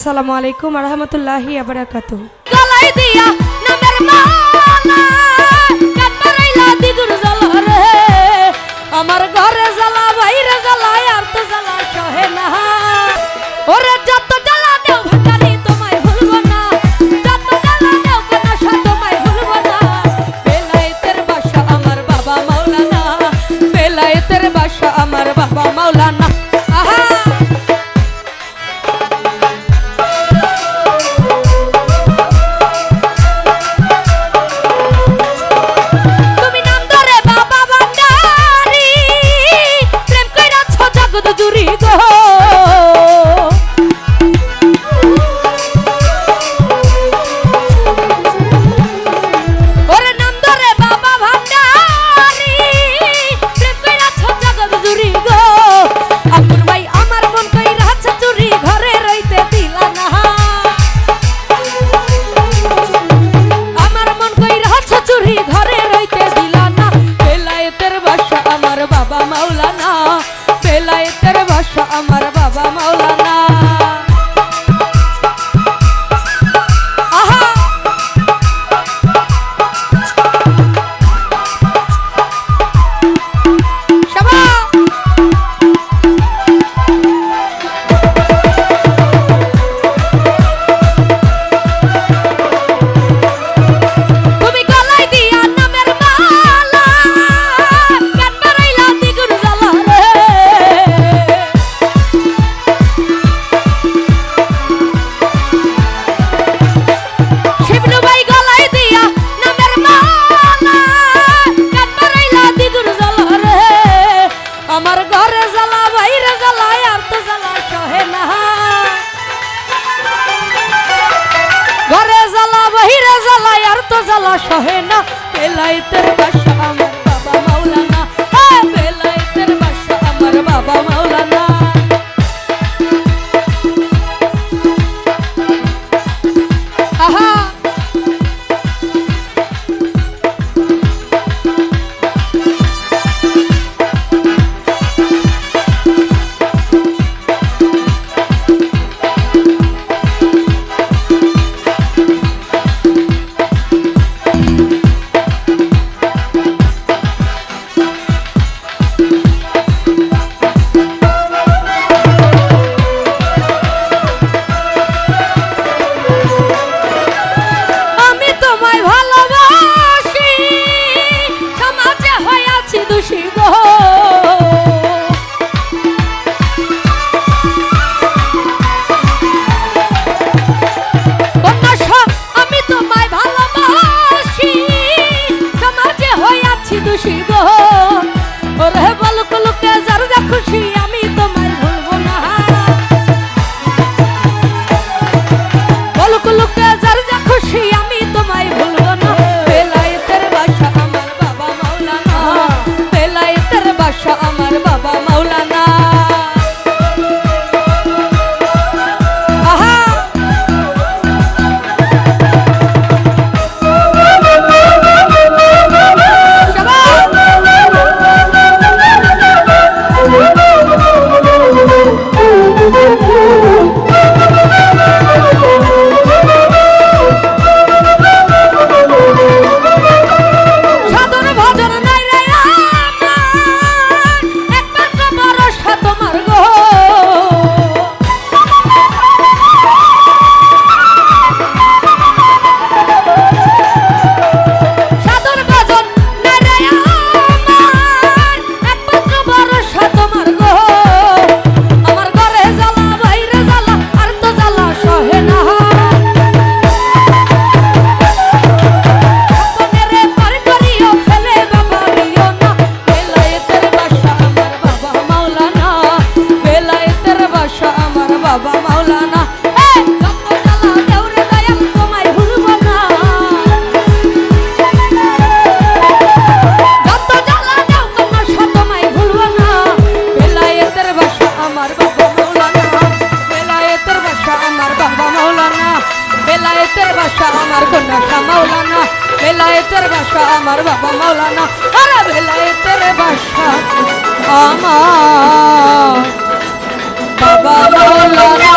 আসসালামু আলাইকুম আরহামতুল্লাহি আবরাকাতু গলায় দিয়া নামের মালা কাটরাইলা দিগুর জ্বল রে আমার ঘরে জ্বালা, বাইরে জ্বালা, আর তো জ্বালা সহে না। ওরে যত মাওলা সহে না বেলায়েতের বাসা আমার বাবা মাওলানা। হ্যাঁ বেলায়েতের বাসা আমার বাবা মাওলানা। do মৌলানা বেলায়েতের বাসা আমার বাবা মৌলানা আরে বেলায়েতের বাসা আমার বাবা মৌলানা।